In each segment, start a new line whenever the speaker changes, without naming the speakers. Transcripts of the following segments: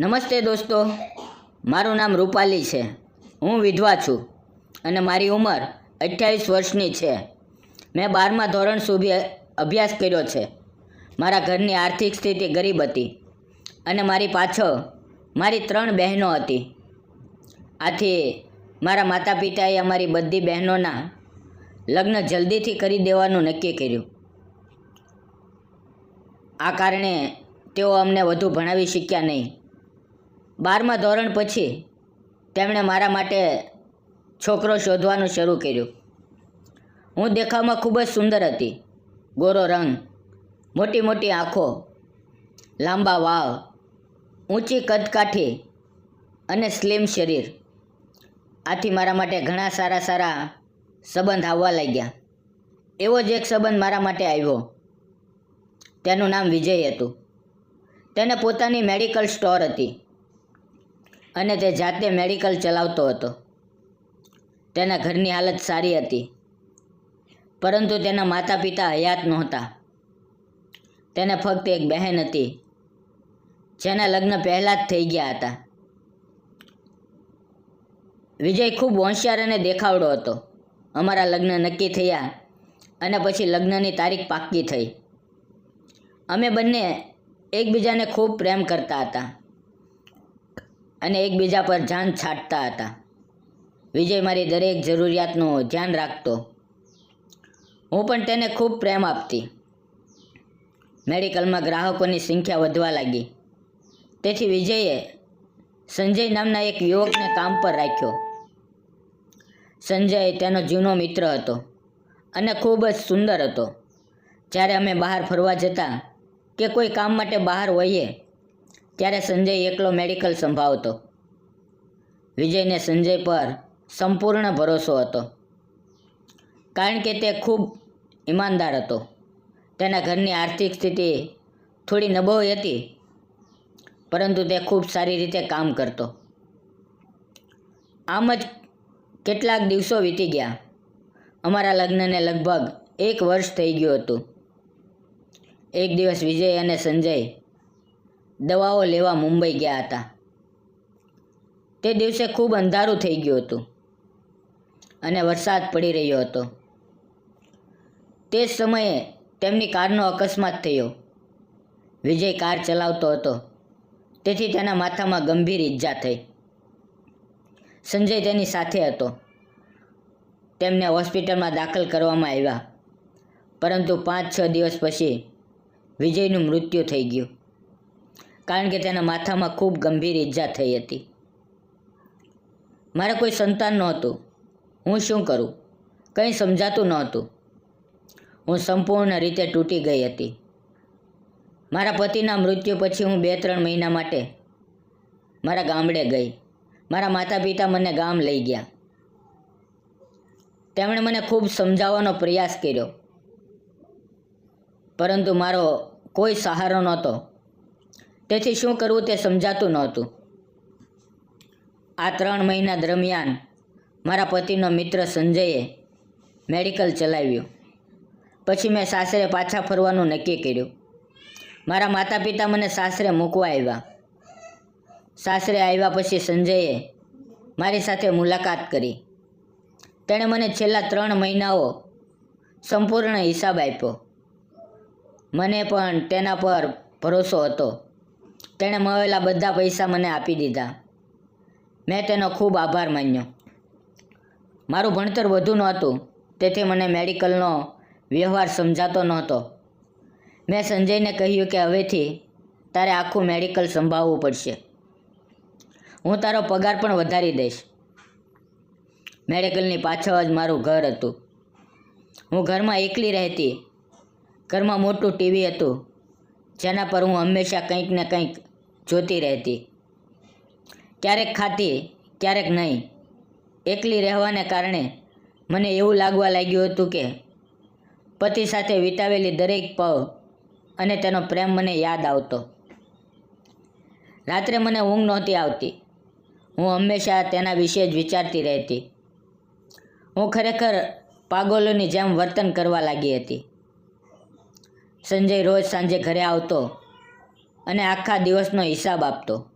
નમસ્તે દોસ્તો, મારું નામ રૂપાલી છે. હું વિધવા છું અને મારી ઉંમર અઠ્યાવીસ વર્ષની છે. મેં બારમા ધોરણ સુધી અભ્યાસ કર્યો છે. મારા ઘરની આર્થિક સ્થિતિ ગરીબ હતી અને મારી પાછળ મારી ત્રણ બહેનો હતી. આથી મારા માતા પિતાએ અમારી બધી બહેનોના લગ્ન જલ્દીથી કરી દેવાનું નક્કી કર્યું. આ કારણે તેઓ અમને વધુ ભણાવી શક્યા નહીં. બારમા ધોરણ પછી તેમણે મારા માટે છોકરો શોધવાનું શરૂ કર્યું. હું દેખાવમાં ખૂબ જ સુંદર હતી. ગોરો રંગ, મોટી મોટી આંખો, લાંબા વાવ ઊંચી કદકાઠી અને સ્લિમ શરીર. આથી મારા માટે ઘણા સારા સારા સંબંધ આવવા લાગ્યા. એવો જ એક સંબંધ મારા માટે આવ્યો. તેનું નામ વિજય હતું. તેને પોતાની મેડિકલ સ્ટોર હતી. અને તે જાતે મેડિકલ ચલાવતો હતો. તેના ઘરની હાલત સારી હતી, પરંતુ તેના માતા પિતા હયાત નહોતા. તેને ફક્ત એક બહેન હતી, જેના લગ્ન પહેલાં જ થઈ ગયા હતા. વિજય ખૂબ હોશિયાર અને દેખાવડો હતો. અમારા લગ્ન નક્કી થયા અને પછી લગ્નની તારીખ પાક્કી થઈ. અમે બંને એકબીજાને ખૂબ પ્રેમ કરતા હતા. અને એકબીજા પર જાન છાંટતા હતા. વિજય મારી દરેક જરૂરિયાતનું ધ્યાન રાખતો. હું પણ તેને ખૂબ પ્રેમ આપતી. મેડિકલમાં ગ્રાહકોની સંખ્યા વધવા લાગી. તેથી વિજયે સંજય નામના એક યુવકને કામ પર રાખ્યો. સંજય તેનો જૂનો મિત્ર હતો અને ખૂબ જ સુંદર હતો. જ્યારે અમે બહાર ફરવા જતા કે કોઈ કામ માટે બહાર હોઈએ ત્યારે સંજય એકલો મેડિકલ સંભાળતો. વિજયને સંજય પર સંપૂર્ણ ભરોસો હતો. કારણ કે તે ખૂબ ઈમાનદાર હતો. તેના ઘરની આર્થિક સ્થિતિ થોડી નબળી હતી, પરંતુ તે ખૂબ સારી રીતે કામ કરતો. આમ જ કેટલાક દિવસો વીતી ગયા. અમારા લગ્નને લગભગ એક વર્ષ થઈ ગયું હતું. એક દિવસ વિજય અને સંજય દવાઓ લેવા મુંબઈ ગયા હતા. તે દિવસે ખૂબ અંધારું થઈ ગયું હતું અને વરસાદ પડી રહ્યો હતો. તે જ સમયે તેમની કારનો અકસ્માત થયો. વિજય કાર ચલાવતો હતો. તેથી તેના માથામાં ગંભીર ઈજા થઈ. સંજય તેની સાથે હતો. તેમને હોસ્પિટલમાં દાખલ કરવામાં આવ્યા. પરંતુ પાંચ છ દિવસ પછી વિજયનું મૃત્યુ થઈ ગયું. કારણ કે તેના માથામાં ખૂબ ગંભીર ઈજા થઈ હતી. મારે કોઈ સંતાન નહોતું. હું શું કરું? કંઈ સમજાતું નહોતું. હું સંપૂર્ણ રીતે તૂટી ગઈ હતી. મારા પતિના મૃત્યુ પછી હું બે ત્રણ મહિના માટે મારા ગામડે ગઈ. મારા માતા પિતા મને ગામ લઈ ગયા. તેમણે મને ખૂબ સમજાવવાનો પ્રયાસ કર્યો. પરંતુ મારો કોઈ સહારો નહોતો. તેથી શું કરવું તે સમજાતું નહોતું. આ ત્રણ મહિના દરમિયાન મારા પતિનો મિત્ર સંજયે મેડિકલ ચલાવ્યું. પછી મેં સાસરે પાછા ફરવાનું નક્કી કર્યું. મારા માતા પિતા મને સાસરે મૂકવા આવ્યા. સાસરે આવ્યા પછી સંજયે મારી સાથે મુલાકાત કરી. તેણે મને છેલ્લા ત્રણ મહિનાઓ સંપૂર્ણ હિસાબ આપ્યો. મને પણ તેના પર ભરોસો હતો. તેણે મળેલા બધા પૈસા મને આપી દીધા. મેં તેનો ખૂબ આભાર માન્યો. મારું ભણતર વધુ નહોતું, તેથી મને મેડિકલનો વ્યવહાર સમજાતો નહોતો. મેં સંજયને કહ્યું કે હવેથી તારે આખું મેડિકલ સંભાળવું પડશે. હું તારો પગાર પણ વધારી દઈશ. મેડિકલની પાછળ જ મારું ઘર હતું. હું ઘરમાં એકલી રહેતી. ઘરમાં મોટું ટીવી હતું. જેના પર હું હંમેશા કંઈક ને કંઈક જોતી રહેતી. ક્યારેક ખાતી, ક્યારેક નહીં. એકલી રહેવાને કારણે મને એવું લાગવા લાગ્યું હતું કે પતિ સાથે વિતાવેલી દરેક પળ અને તેનો પ્રેમ મને યાદ આવતો. રાત્રે મને ઊંઘ નહોતી આવતી. હું હંમેશા તેના વિશે જ વિચારતી રહેતી. હું ખરેખર પાગલોની જેમ વર્તન કરવા લાગી હતી. સંજય રોજ સાંજે ઘરે આવતો અને આખા દિવસનો હિસાબ આપતો.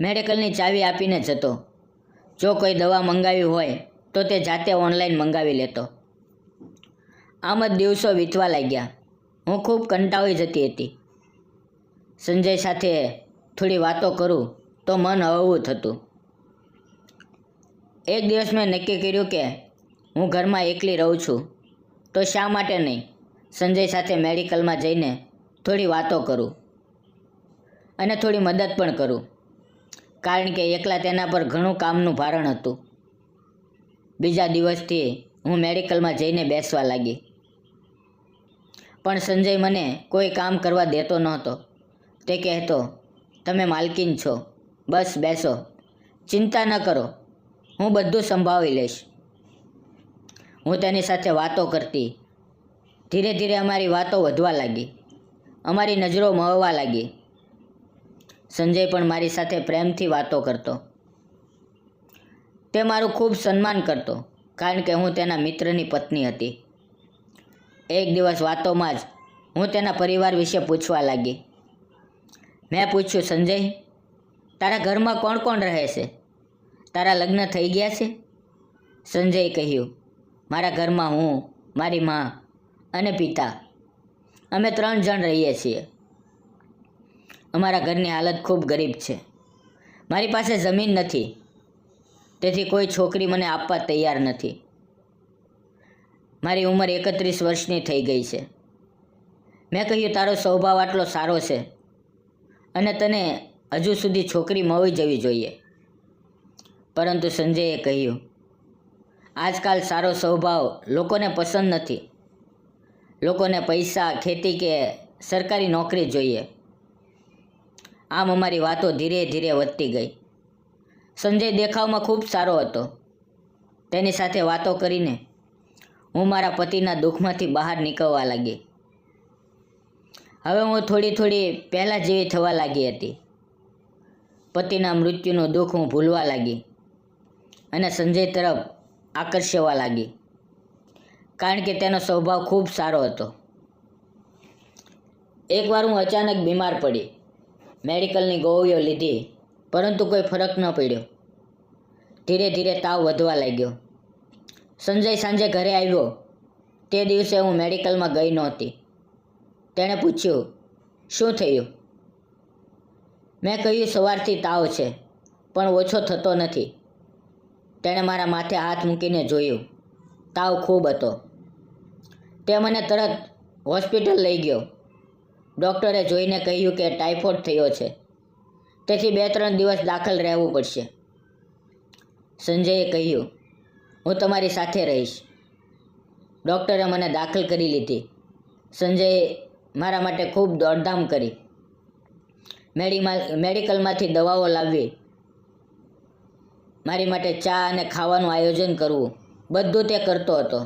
મેડિકલની ચાવી આપીને જતો જો કોઈ દવા મંગાવી હોય, તો તે જાતે ઓનલાઈન મંગાવી લેતો. આમ જ દિવસો વીતવા લાગ્યા. હું ખૂબ કંટાળી જતી હતી. સંજય સાથે થોડી વાતો કરું, તો મન હળવું થતું. એક દિવસ મેં નક્કી કર્યું કે હું ઘરમાં એકલી રહું છું, તો શા માટે નહીં? સંજય સાથે મેડિકલમાં જઈને થોડી વાતો કરું. અને થોડી મદદ પણ કરું. કારણ કે એકલા તેના પર ઘણું કામનું ભારણ હતું. બીજા દિવસથી હું મેડિકલમાં જઈને બેસવા લાગી. પણ સંજય મને કોઈ કામ કરવા દેતો નહોતો. તે કહેતો, તમે માલકીન છો. બસ બેસો. ચિંતા ન કરો. હું બધું સંભાળી લઈશ. હું તેની સાથે વાતો કરતી. ધીરે ધીરે અમારી વાતો વધવા લાગી. અમારી નજરો મહવા લાગી. સંજય પણ મારી સાથે પ્રેમથી વાતો કરતો. તે મારું ખૂબ સન્માન કરતો, કારણ કે હું તેના મિત્રની પત્ની હતી. એક દિવસ વાતોમાં જ હું તેના પરિવાર વિશે પૂછવા લાગી. મેં પૂછ્યું, સંજય, તારા ઘરમાં કોણ કોણ રહે છે? તારા લગ્ન થઈ ગયા છે? સંજયે કહ્યું, મારા ઘરમાં હું, મારી મા અને પિતા અમે ત્રણ જણ રહીએ છીએ. અમારા ઘરની હાલત ખૂબ ગરીબ છે. મારી પાસે જમીન નથી. તેથી કોઈ છોકરી મને આપવા તૈયાર નથી. મારી ઉંમર એકત્રીસ વર્ષની થઈ ગઈ છે. મેં કહ્યું, તારો સ્વભાવ આટલો સારો છે અને તને હજુ સુધી છોકરી મળી જવી જોઈએ. પરંતુ સંજયે કહ્યું, આજકાલ સારો સ્વભાવ લોકોને પસંદ નથી. લોકોને પૈસા, ખેતી કે સરકારી નોકરી જોઈએ. આમ અમારી વાતો ધીરે ધીરે વધતી ગઈ. સંજય દેખાવમાં ખૂબ સારો હતો. તેની સાથે વાતો કરીને હું મારા પતિના દુઃખમાંથી બહાર નીકળવા લાગી. હવે હું થોડી થોડી પહેલાં જેવી થવા લાગી હતી. પતિના મૃત્યુનું દુઃખ હું ભૂલવા લાગી અને સંજય તરફ આકર્ષવા લાગી. કારણ કે તેનો સ્વભાવ ખૂબ સારો હતો. એકવાર હું અચાનક બીમાર પડી. મેડિકલની ગોળીઓ લીધી, પરંતુ કોઈ ફરક ન પડ્યો. ધીરે ધીરે તાવ વધવા લાગ્યો. સંજય સાંજે ઘરે આવ્યો. તે દિવસે હું મેડિકલમાં ગઈ નહોતી. તેણે પૂછ્યું, શું થયું? મેં કહ્યું, સવારથી તાવ છે, પણ ઓછો થતો નથી. તેણે મારા માથે હાથ મૂકીને જોયું. તાવ ખૂબ હતો. તે મને તરત હોસ્પિટલ લઈ ગયો. ડૉક્ટરે જોઈને કહ્યું કે ટાઇફોઇડ થયો છે. તેથી બે ત્રણ દિવસ દાખલ રહેવું પડશે. સંજયે કહ્યું, હું તમારી સાથે રહીશ. ડૉક્ટરે મને દાખલ કરી લીધી. સંજયે મારા માટે ખૂબ દોડધામ કરી. મેડિમાં, મેડિકલમાંથી દવાઓ લાવવી, મારી માટે ચા અને ખાવાનું આયોજન કરવું, બધું તે કરતો હતો.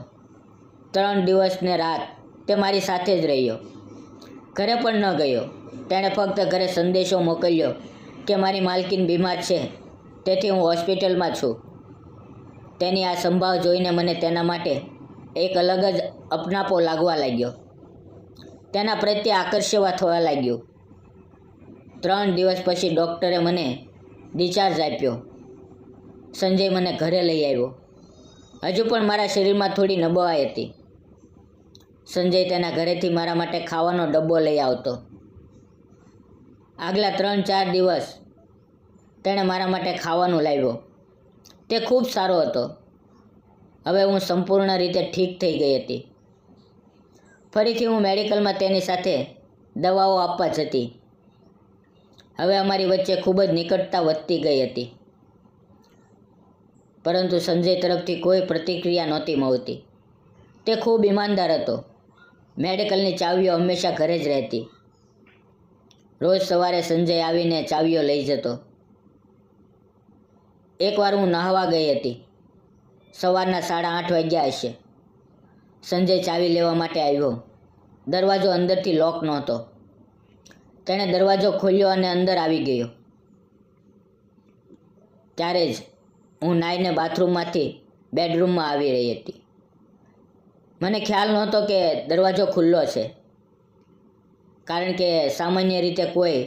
ત્રણ દિવસને રાત તે મારી સાથે જ રહ્યો. ઘરે પણ ન ગયો. તેણે ફક્ત ઘરે સંદેશો મોકલ્યો કે મારી માલકીન બીમાર છે, તેથી હું હોસ્પિટલમાં છું. તેની આ સંભાવ જોઈને મને તેના માટે એક અલગ જ અપનાપો લાગવા લાગ્યો. તેના પ્રત્યે આકર્ષવા થવા લાગ્યું. ત્રણ દિવસ પછી ડૉક્ટરે મને ડિસ્ચાર્જ આપ્યો. સંજય મને ઘરે લઈ આવ્યો. હજુ પણ મારા શરીરમાં થોડી નબળાઈ હતી. સંજય તેના ઘરેથી મારા માટે ખાવાનો ડબ્બો લઈ આવતો. આગલા ત્રણ ચાર દિવસ તેણે મારા માટે ખાવાનું લાવ્યો. તે ખૂબ સારો હતો. હવે હું સંપૂર્ણ રીતે ઠીક થઈ ગઈ હતી. ફરીથી હું મેડિકલમાં તેની સાથે દવાઓ આપવા જતી. હવે અમારી વચ્ચે ખૂબ જ નિકટતા વધતી ગઈ હતી. પરંતુ સંજય તરફથી કોઈ પ્રતિક્રિયા નહોતી મળતી. તે ખૂબ ઈમાનદાર હતો. મેડિકલની ચાવીઓ હંમેશા ઘરે જ રહેતી. રોજ સવારે સંજય આવીને ચાવીઓ લઈ જતો. એકવાર હું નહાવા ગઈ હતી. સવારના સાડા આઠ વાગ્યા હશે. સંજય ચાવી લેવા માટે આવ્યો. દરવાજો અંદરથી લોક નહોતો. તેણે દરવાજો ખોલ્યો અને અંદર આવી ગયો. ત્યારે જ હું નાઈને બાથરૂમમાંથી બેડરૂમમાં આવી રહી હતી. મને ખ્યાલ નહોતો કે દરવાજો ખુલ્લો છે. કારણ કે સામાન્ય રીતે કોઈ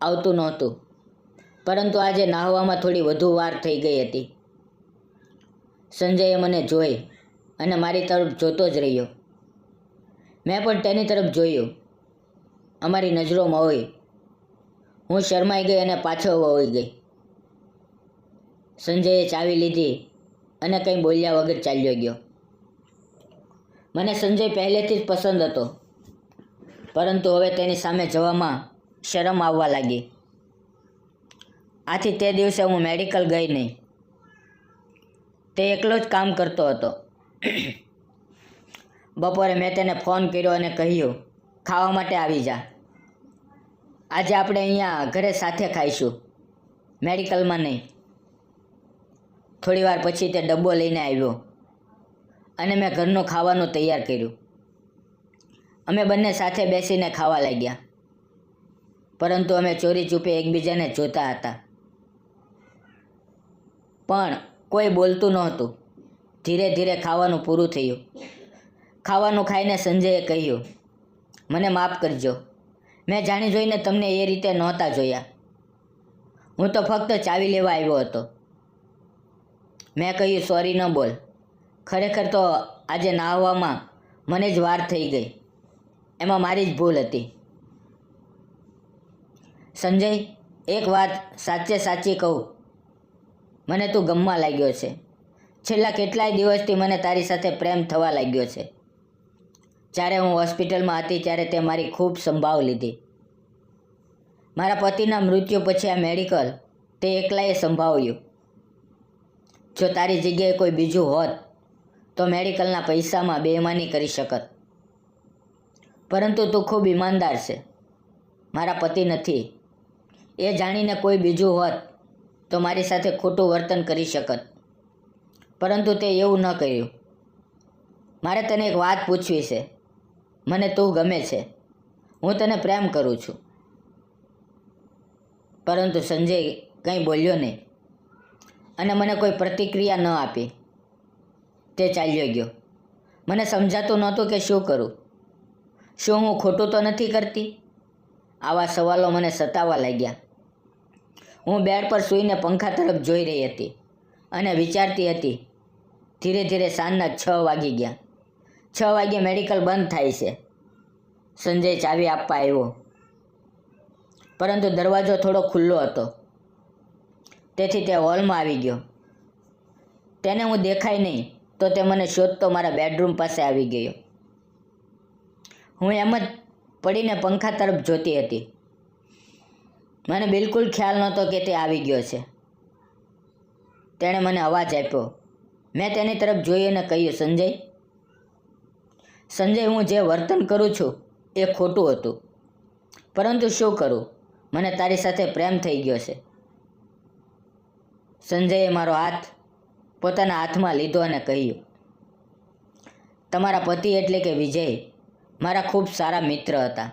આવતું નહોતું. પરંતુ આજે નાહવામાં થોડી વધુ વાર થઈ ગઈ હતી. સંજયે મને જોઈ અને મારી તરફ જોતો જ રહ્યો. મેં પણ તેની તરફ જોયું. અમારી નજરોમાં હોય. હું શરમાઈ ગઈ અને પાછો વહી ગઈ. સંજયે ચાવી લીધી અને કંઈ બોલ્યા વગર ચાલ્યો ગયો. મને સંજય પહેલેથી જ પસંદ હતો. પરંતુ હવે તેની સામે જવામાં શરમ આવવા લાગી. આથી તે દિવસે હું મેડિકલ ગઈ નહીં. તે એકલો જ કામ કરતો હતો. બપોરે મેં તેને ફોન કર્યો અને કહ્યું, ખાવા માટે આવી જા. આજે આપણે અહીંયા ઘરે સાથે ખાઈશું. મેડિકલમાં નહીં. થોડી વાર પછી તે ડબ્બો લઈને આવ્યો. અને મેં ઘરનું ખાવાનું તૈયાર કર્યું. અમે બંને સાથે બેસીને ખાવા લાગ્યા. પરંતુ અમે ચોરી ચૂપે એકબીજાને જોતા હતા. પણ કોઈ બોલતું નહોતું. ધીરે ધીરે ખાવાનું પૂરું થયું. ખાવાનું ખાઈને સંજયે કહ્યું, મને માફ કરજો. મેં જાણી જોઈને તમને એ રીતે નહોતા જોયા. હું તો ફક્ત ચાવી લેવા આવ્યો હતો. મેં કહ્યું, સોરી, ન બોલ. ખરેખર તો આજે નાહવામાં મને જ વાર થઈ ગઈ. એમાં મારી જ ભૂલ હતી. સંજય, એક વાત સાચે સાચી કહું. મને તું ગમવા લાગ્યો છે. છેલ્લા કેટલાય દિવસથી મને તારી સાથે પ્રેમ થવા લાગ્યો છે. જ્યારે હું હોસ્પિટલમાં હતી ત્યારે તે મારી ખૂબ સંભાવ લીધી. મારા પતિના મૃત્યુ પછી આ મેડિકલ તે એકલાએ સંભાવ્યું જો તારી જગ્યાએ કોઈ બીજું હોત તો મેડિકલના પૈસામાં બેમાની કરી શકત. પરંતુ તું ખૂબ ઈમાનદાર છે. મારા પતિ નથી. એ જાણીને કોઈ બીજું હોત તો મારી સાથે ખોટું વર્તન કરી શકત. પરંતુ તે એવું ન કર્યું. મારે તને એક વાત પૂછવી છે. મને તું ગમે છે. હું તને પ્રેમ કરું છું. પરંતુ સંજય કંઈ બોલ્યો નહીં. અને મને કોઈ પ્રતિક્રિયા ન આપી. તે ચાલ્યો ગયો. મને સમજાતું નહોતું કે શું કરું. શું હું ખોટું તો નથી કરતી? આવા સવાલો મને સતાવવા લાગ્યા. હું બેડ પર સૂઈને પંખા તરફ જોઈ રહી હતી અને વિચારતી હતી, ધીરે ધીરે સાંજના છ વાગી ગયા. છ વાગ્યે મેડિકલ બંધ થાય છે. સંજય ચાવી આપવા આવ્યો. પરંતુ દરવાજો થોડો ખુલ્લો હતો. તેથી તે હોલમાં આવી ગયો. તેને હું દેખાય નહીં. તો તે મને શોધતો મારા બેડરૂમ પાસે આવી ગયો. હું એમ જ પડીને પંખા તરફ જોતી હતી. મને બિલકુલ ખ્યાલ નહોતો કે તે આવી ગયો છે. તેણે મને અવાજ આપ્યો, મેં તેની તરફ જોઈ અને કહ્યું, સંજય સંજય, હું જે વર્તન કરું છું એ ખોટું હતું. પરંતુ શું કરું? મને તારી સાથે પ્રેમ થઈ ગયો છે. સંજયે મારો હાથ પોતાના હાથમાં લીધો અને કહ્યું, તમારા પતિ એટલે કે વિજય મારા ખૂબ સારા મિત્ર હતા.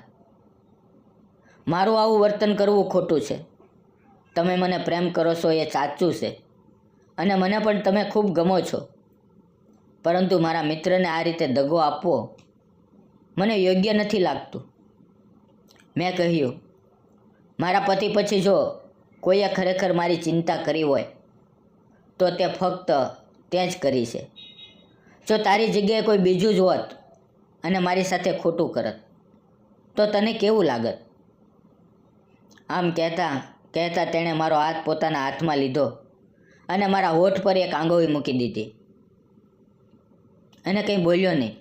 મારું આવું વર્તન કરવું ખોટું છે. તમે મને પ્રેમ કરો છો એ સાચું છે અને મને પણ તમે ખૂબ ગમો છો. પરંતુ મારા મિત્રને આ રીતે દગો આપવો મને યોગ્ય નથી લાગતું. મેં કહ્યું, મારા પતિ પછી જો કોઈએ ખરેખર મારી ચિંતા કરી હોય તો તે ફક્ત તે જ કરી છે. જો તારી જગ્યાએ કોઈ બીજું જ હોત અને મારી સાથે ખોટું કરત, તો તને કેવું લાગત? આમ કહેતા કહેતા તેણે મારો હાથ પોતાના હાથમાં લીધો અને મારા હોઠ પર એક આંગોળી મૂકી દીધી. અને કંઈ બોલ્યો નહીં.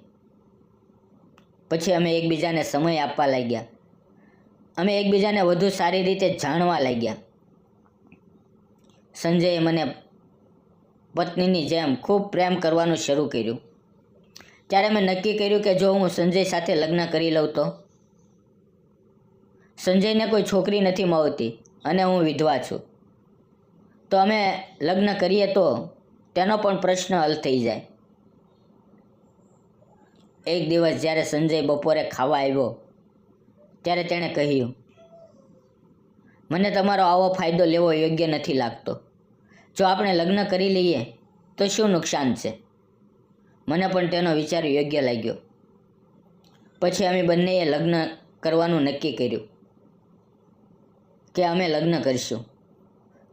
પછી અમે એકબીજાને સમય આપવા લાગ્યા. અમે એકબીજાને વધુ સારી રીતે જાણવા લાગ્યા. સંજયે મને પત્નીની જેમ ખૂબ પ્રેમ કરવાનું શરૂ કર્યું. ત્યારે મેં નક્કી કર્યું કે જો હું સંજય સાથે લગ્ન કરી લઉં તો? સંજયને કોઈ છોકરી નથી મળતી અને હું વિધવા છું. તો અમે લગ્ન કરીએ તો તેનો પણ પ્રશ્ન હલ થઈ જાય. એક દિવસ જ્યારે સંજય બપોરે ખાવા આવ્યો, ત્યારે તેણે કહ્યું, મને તમારો આવો ફાયદો લેવો યોગ્ય નથી લાગતો. જો આપણે લગ્ન કરી લઈએ, તો શું નુકસાન છે? મને પણ તેનો વિચાર યોગ્ય લાગ્યો. પછી અમે બંનેએ લગ્ન કરવાનું નક્કી કર્યું કે અમે લગ્ન કરીશું.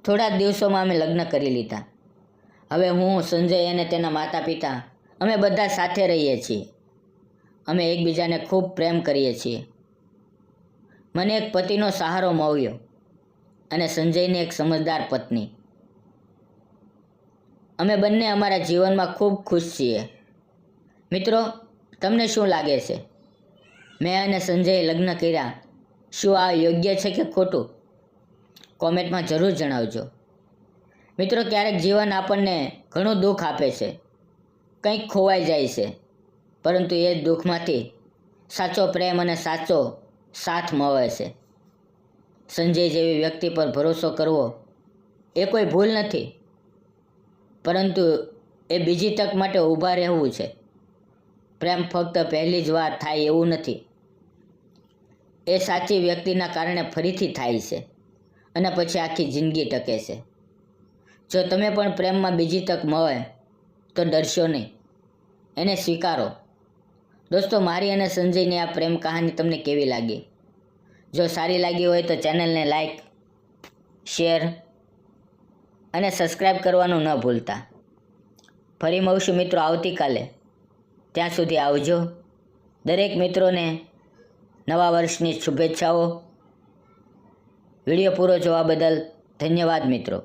થોડા દિવસોમાં અમે લગ્ન કરી લીધા. હવે હું, સંજય અને તેના માતા પિતા અમે બધા સાથે રહીએ છીએ. અમે એકબીજાને ખૂબ પ્રેમ કરીએ છીએ. મને એક પતિનો સહારો મળ્યો અને સંજયને એક સમજદાર પત્ની. અમે બંને અમારા જીવનમાં ખૂબ ખુશ છીએ. મિત્રો, તમને શું લાગે છે? મેં અને સંજયે લગ્ન કર્યા. શું આ યોગ્ય છે કે ખોટું? કોમેન્ટમાં જરૂર જણાવજો. મિત્રો, ક્યારેક જીવન આપણને ઘણું દુઃખ આપે છે. કંઈક ખોવાઈ જાય છે. પરંતુ એ દુઃખમાંથી સાચો પ્રેમ અને સાચો સાથ મળે છે. સંજય જેવી વ્યક્તિ પર ભરોસો કરવો એ કોઈ ભૂલ નથી. પરંતુ એ બીજી તક માટે ઊભા રહેવું છે. પ્રેમ ફક્ત પહેલી જ વાર થાય એવું નથી. એ સાચી વ્યક્તિના કારણે ફરીથી થાય છે અને પછી આખી જિંદગી ટકે છે. જો તમે પણ પ્રેમમાં બીજી તક મળે, તો ડરશો નહીં. એને સ્વીકારો. દોસ્તો, મારી અને સંજયની આ પ્રેમ કહાની તમને કેવી લાગી? જો સારી લાગી હોય તો ચેનલને લાઈક, શેર અને સબસ્ક્રાઈબ કરવાનું ન ભૂલતા. ફરી મળશું મિત્રો આવતીકાલે. ત્યાં સુધી આવજો. દરેક મિત્રોને નવા વર્ષની શુભેચ્છાઓ. વીડિયો પૂરો જોવા બદલ ધન્યવાદ મિત્રો.